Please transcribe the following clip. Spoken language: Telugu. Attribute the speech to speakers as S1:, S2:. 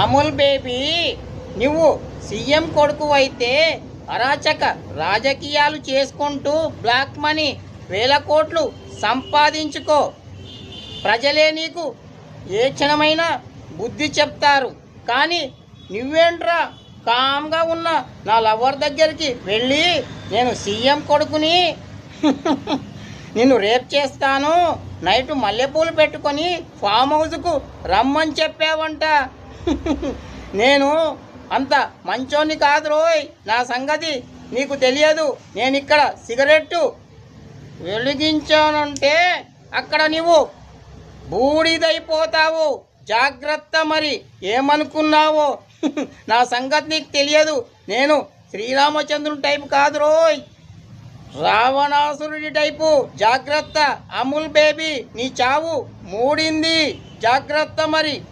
S1: అమూల్ బేబీ నువ్వు సీఎం కొడుకు అయితే అరాచక రాజకీయాలు చేసుకుంటూ బ్లాక్ మనీ వేల కోట్లు సంపాదించుకో. ప్రజలే నీకు ఏ క్షణమైనా బుద్ధి చెప్తారు. కానీ నువ్వేంట్రా కామ్గా ఉన్న నా లవర్ దగ్గరికి వెళ్ళి నేను సీఎం కొడుకుని నిన్ను రేప్ చేస్తాను. నైట్ మల్లెపూలు పెట్టుకొని ఫామ్ హౌస్కు రమ్మని చెప్పావంట. నేను అంత మంచోని కాదు రోయ్. నా సంగతి నీకు తెలియదు. నేను ఇక్కడ సిగరెట్టు వెలిగించానంటే అక్కడ నీవు బూడిదైపోతావు. జాగ్రత్త మరి. ఏమనుకున్నావో? నా సంగతి నీకు తెలియదు. నేను శ్రీరామచంద్రుని టైపు కాదు రోయ్. రావణాసురుడి టైపు. జాగ్రత్త. అమూల్ బేబీ నీ చావు మూడింది. జాగ్రత్త మరి.